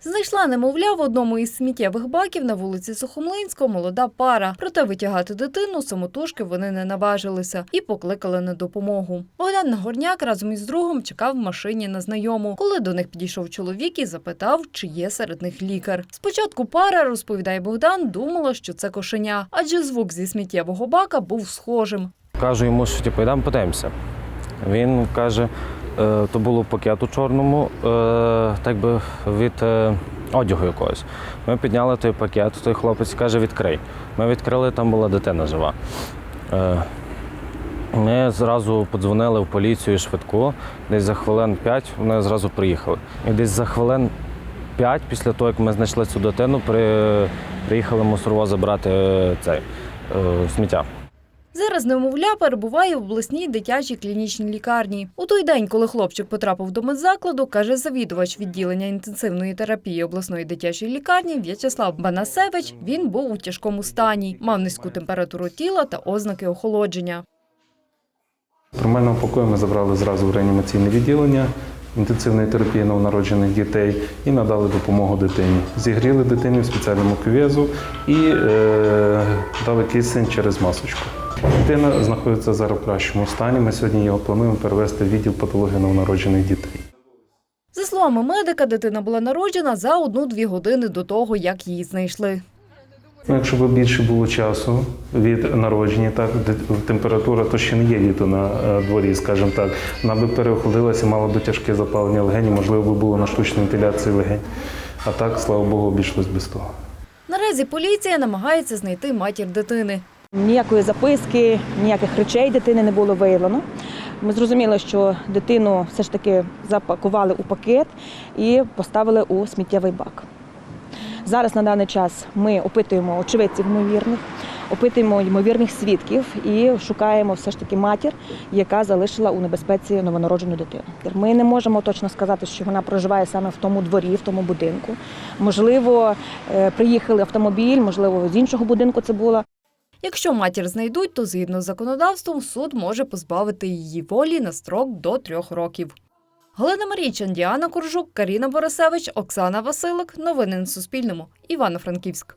Знайшла немовля в одному із сміттєвих баків на вулиці Сухомлинського молода пара. Проте витягати дитину самотужки вони не наважилися і покликали на допомогу. Богдан Нагорняк разом із другом чекав в машині на знайому, коли до них підійшов чоловік і запитав, чи є серед них лікар. Спочатку пара, розповідає Богдан, думала, що це кошеня, адже звук зі сміттєвого бака був схожим. Кажу йому, що типу, йдемо подивимося. Він каже, е, то було пакет у чорному, е, так би від е, одягу якогось. Ми підняли той пакет, той хлопець каже, відкрий. Ми відкрили, там була дитина жива. Ми зразу подзвонили в поліцію швидку. Десь за хвилин п'ять вони зразу приїхали. І десь за хвилин п'ять, після того, як ми знайшли цю дитину, при, приїхали мусорово забрати цей, сміття. Зараз немовля перебуває в обласній дитячій клінічній лікарні. У той день, коли хлопчик потрапив до медзакладу, каже завідувач відділення інтенсивної терапії обласної дитячої лікарні В'ячеслав Банасевич. Він був у тяжкому стані, мав низьку температуру тіла та ознаки охолодження. Нормального покою ми забрали зразу в реанімаційне відділення інтенсивної терапії новонароджених дітей і надали допомогу дитині. Зігріли дитині в спеціальному кювезу і е, дали кисень через масочку. Дитина знаходиться зараз в кращому стані. Ми сьогодні його плануємо перевести в відділ патології новонароджених дітей. За словами медика, дитина була народжена за одну-дві години до того, як її знайшли. Ну, якщо б більше було часу від народження, так температура то ще не є літо на е, дворі, скажімо так. Вона би переохолилася, мала би тяжке запалення легені, можливо, би було на штучній вентиляції легень. А так, слава Богу, обійшлось без того. Наразі поліція намагається знайти матір дитини. Ніякої записки, ніяких речей дитини не було виявлено. Ми зрозуміли, що дитину все ж таки запакували у пакет і поставили у сміттєвий бак. Зараз на даний час ми опитуємо очевидців ймовірних, опитуємо ймовірних свідків і шукаємо все ж таки матір, яка залишила у небезпеці новонароджену дитину. Ми не можемо точно сказати, що вона проживає саме в тому дворі, в тому будинку. Можливо, е, приїхали автомобіль, можливо, з іншого будинку це була. Якщо матір знайдуть, то згідно з законодавством суд може позбавити її волі на строк до трьох років. Галина Марійчан, Діана Куржук, Каріна Борисевич, Оксана Василик. Новини на Суспільному. Івано-Франківськ.